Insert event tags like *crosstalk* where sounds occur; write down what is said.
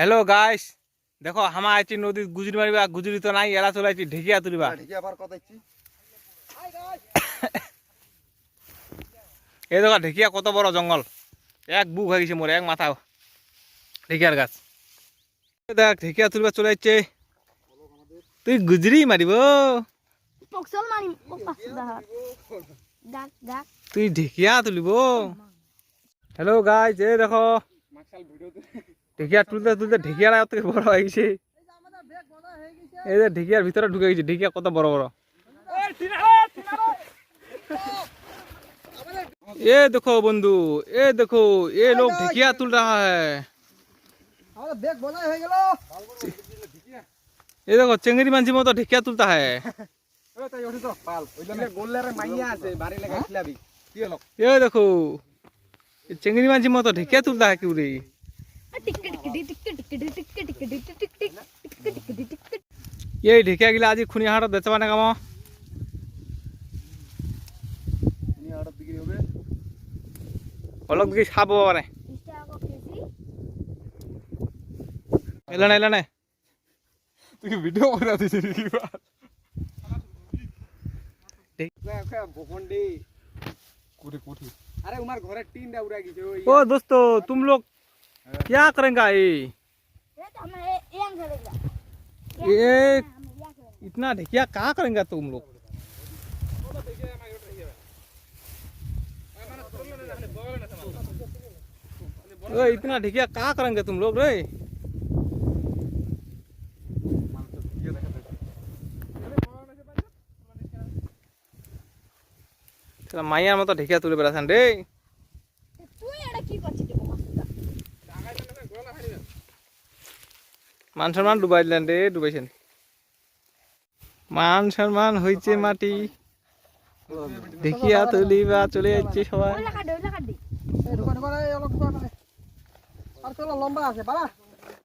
Hello guys দেখো হামা আইছি নদী গুজরি মারিবা গুজরি তো নাই এরা চলে আইছি ঢেকিয়া তুলিবা। কথা ইচ্ছি *coughs* দেখো ঢেকিয়া কত বড় জঙ্গল। এক বুক হয়ে গেছে মোর এক মাথা ঢেকিয়ার গাছ। দেখ ঢেকিয়া তুলিবা চলে আইছে। তুই গুজরি মারিব। তুই ঢেকিয়া তুলিব। হ্যালো গাইস এই দেখো। ঢেকিয়া তুলতে তুলতে ঢেকিয়ার আয়ত বড় হয়ে গেছে। এই যে ঢেকিয়ার ভিতরে ঢুকে গেছে, ঢেকিয়া কত বড় বড়। এ দেখো বন্ধু, এ দেখো, এ লোক ঢেকিয়া তুল রাহা এ দেখো চেঙ্গরি মানছি মতো ঢেকিয়া তুলতা এ দেখো চেঙ্গরি মানছি মতো ঢেকিয়া তুলতা হ্যাঁ কি ये ढिक्या गिला आज खुनी हाडत दचवा ना गावा होबे अलग बिगिरी साप बाबा एला तू वीडियो अरे टीन ओ दोस्तों तुम लोग क्या करेंगे? ये यंग खेलेगा ये हम ये खेलेंगे इतना ढिकिया कहाँ करेंगे तुम लोग ओ इतना ढिकिया कहाँ करेंगे तुम लोग रे তাহলে মাইয়ার মতো ঢেকিয়া তুলে বেড়াছেন রে মান সম্মান ডুবাইলেন রে ডুবাইছেন। মান সম্মান হইছে মাটি। দেখিয়া তুলিবা চলে যাচ্ছে সবাই। লম্বা আছে বাড়া